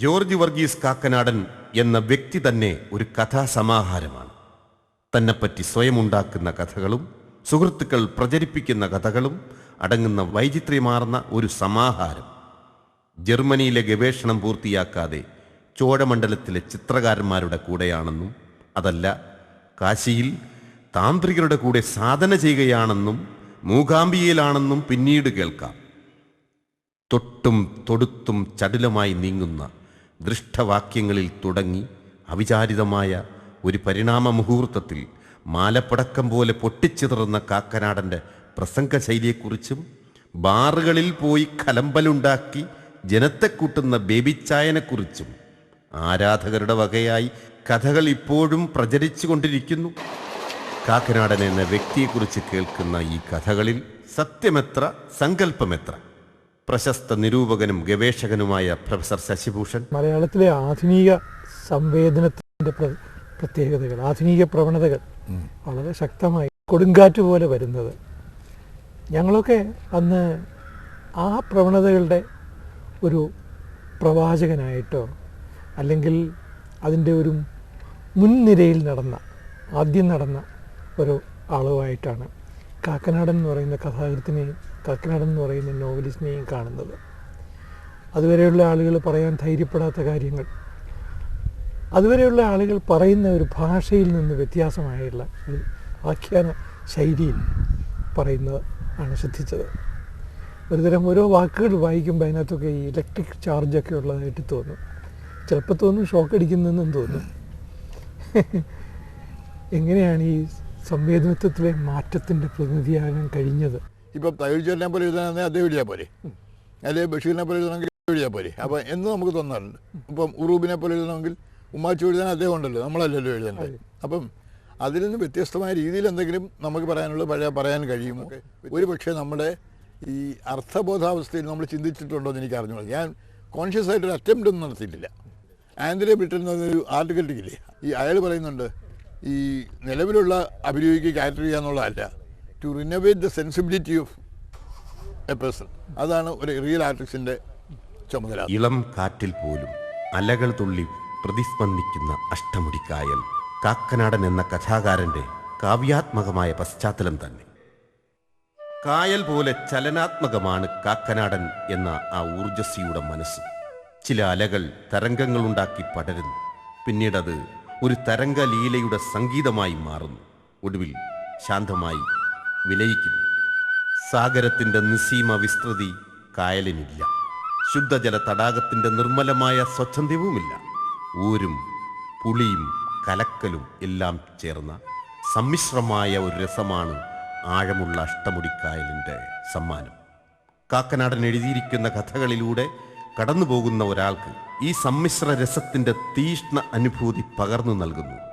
George Varghese Kakkanadan എന്ന വ്യക്തി തന്നെ ഒരു കഥാസമാഹാരമാണ്. തന്നെപ്പറ്റി സ്വയം ഉണ്ടാക്കുന്ന കഥകളും സുഹൃത്തുക്കൾ പ്രചരിപ്പിക്കുന്ന കഥകളും അടങ്ങുന്ന വൈചിത്ര്യമാർന്ന ഒരു സമാഹാരം. ജർമ്മനിയിലെ ഗവേഷണം പൂർത്തിയാക്കാതെ ചോഴമണ്ഡലത്തിലെ ചിത്രകാരന്മാരുടെ കൂടെയാണെന്നും അതല്ല കാശിയിൽ താന്ത്രികരുടെ കൂടെ സാധന ചെയ്യുകയാണെന്നും മൂകാംബിയയിലാണെന്നും പിന്നീട് കേൾക്കാം. തൊട്ടും തൊടുത്തും ചടുലമായി നീങ്ങുന്ന ദൃഷ്ടവാക്യങ്ങളിൽ തുടങ്ങി അവിചാരിതമായ ഒരു പരിണാമ മുഹൂർത്തത്തിൽ മാലപ്പടക്കം പോലെ പൊട്ടിച്ചിതറുന്ന കാക്കനാടന്റെ പ്രസംഗശൈലിയെക്കുറിച്ചും ബാറുകളിൽ പോയി കലമ്പലുണ്ടാക്കി ജനത്തെ കൂട്ടുന്ന ബേബിച്ചായനെക്കുറിച്ചും ആരാധകരുടെ വകയായി കഥകൾ ഇപ്പോഴും പ്രചരിച്ചു കൊണ്ടിരിക്കുന്നു. കാക്കനാടൻ എന്ന വ്യക്തിയെക്കുറിച്ച് കേൾക്കുന്ന ഈ കഥകളിൽ സത്യമെത്ര സങ്കല്പമെത്ര? പ്രശസ്ത നിരൂപകനും ഗവേഷകനുമായ പ്രൊഫസർ ശശിഭൂഷൺ. മലയാളത്തിലെ ആധുനിക സംവേദനത്തിന്റെ പ്ര പ്രത്യേകതകൾ ആധുനിക പ്രവണതകൾ വളരെ ശക്തമായി കൊടുങ്കാറ്റ് പോലെ വരുന്നത്. ഞങ്ങളൊക്കെ അന്ന് ആ പ്രവണതകളുടെ ഒരു പ്രവാചകനായിട്ടോ അല്ലെങ്കിൽ അതിന്റെ ഒരു മുൻനിരയിൽ നടന്ന ആദ്യം നടന്ന ഒരു ആളുമായിട്ടാണ് കാക്കനാടൻ എന്ന് പറയുന്ന കഥാകൃത്തിനെയും എന്ന് പറയുന്ന നോവലിസ്റ്റിനെയും കാണുന്നത്. അതുവരെയുള്ള ആളുകൾ പറയാൻ ധൈര്യപ്പെടാത്ത കാര്യങ്ങൾ. അതുവരെയുള്ള ആളുകൾ പറയുന്ന ഒരു ഭാഷയിൽ നിന്ന് വ്യത്യാസമായുള്ള ഒരു ആഖ്യാന ശൈലിയിൽ പറയുന്നത് ആണ് ശ്രദ്ധിച്ചത്. ഒരുതരം ഓരോ വാക്കുകൾ വായിക്കുമ്പോൾ അതിനകത്തൊക്കെ ഈ ഇലക്ട്രിക് ചാർജൊക്കെ ഉള്ളതായിട്ട് തോന്നും. ചിലപ്പോൾ തോന്നും ഷോക്ക് അടിക്കുന്നതെന്നും തോന്നും. എങ്ങനെയാണ് ഈ സംവേദനത്വത്തിലെ മാറ്റത്തിന്റെ പ്രതിനിധിയാകാൻ കഴിഞ്ഞത്? ഇപ്പം തയ്യൽച്ചേരനെ പോലെ എഴുതാനാണെങ്കിൽ അദ്ദേഹം എഴുതിയാൽ പോരെ. അല്ലെങ്കിൽ ബഷീറിനെ പോലെ എഴുതണമെങ്കിൽ എഴുതിയാൽ പോരെ. അപ്പം എന്ന് നമുക്ക് തോന്നാറുണ്ട്. ഇപ്പം ഉറൂബിനെ പോലെ എഴുതണമെങ്കിൽ ഉമ്മാച്ചു എഴുതാൻ അദ്ദേഹം ഉണ്ടല്ലോ. നമ്മളല്ലല്ലോ എഴുതേണ്ടത്. അപ്പം അതിൽ നിന്ന് വ്യത്യസ്തമായ രീതിയിൽ എന്തെങ്കിലും നമുക്ക് പറയാനുള്ള പഴയ പറയാൻ കഴിയുമോ? ഒരു പക്ഷേ നമ്മുടെ ഈ അർത്ഥബോധാവസ്ഥയിൽ നമ്മൾ ചിന്തിച്ചിട്ടുണ്ടോ എന്ന് എനിക്ക് അറിഞ്ഞോളൂ ഞാൻ കോൺഷ്യസ് ആയിട്ടൊരു അറ്റംപ്റ്റ് ഒന്നും നടത്തിയിട്ടില്ല. ആന്ധ്ര ബ്രിട്ടൻ എന്നൊരു ആർട്ടിക്കൽ ഇല്ലേ ഈ അയാൾ പറയുന്നുണ്ട് ഈ നിലവിലുള്ള അഭിനയിക്ക് ക്യാരക്ടർ ചെയ്യുക എന്നുള്ളതല്ല to renovate the sensibility of a person അതാണ് ഒരു റിയൽ ആർട്ടിസ്റ്റിന്റെ ചുമതല. ഇളം കാറ്റിൽ പോലും അലകൾ തുള്ളി പ്രതിസ്പന്ദിക്കുന്ന അഷ്ടമുടിക്കായൽ കാക്കനാടൻ എന്ന കഥാകാരന്റെ കാവ്യാത്മകമായ പശ്ചാത്തലം തന്നെ. കായൽ പോലെ ചലനാത്മകമാണ് കാക്കനാടൻ എന്ന ആ ഊർജസ്വിയുടെ മനസ്സ്. ചില അലകൾ തരംഗങ്ങളുണ്ടാക്കി പടരുന്നു. പിന്നീടത് ഒരു തരംഗലീലയുടെ സംഗീതമായി മാറുന്നു. ഒടുവിൽ ശാന്തമായി വിലയിക്കുന്നു. സാഗരത്തിന്റെ നിസീമ വിസ്തൃതി കായലിനില്ല. ശുദ്ധജല തടാകത്തിന്റെ നിർമ്മലമായ സ്വച്ഛന്ദവുമില്ല ഊരും പുളിയും കലക്കലും എല്ലാം ചേർന്ന സമ്മിശ്രമായ ഒരു രസമാണ് ആഴമുള്ള അഷ്ടമുടിക്കായലിന്റെ സമ്മാനം. കാക്കനാടൻ എഴുതിയിരിക്കുന്ന കഥകളിലൂടെ കടന്നുപോകുന്ന ഒരാൾക്ക് ഈ സമ്മിശ്ര രസത്തിന്റെ തീഷ്ണ അനുഭൂതി പകർന്നു നൽകുന്നു.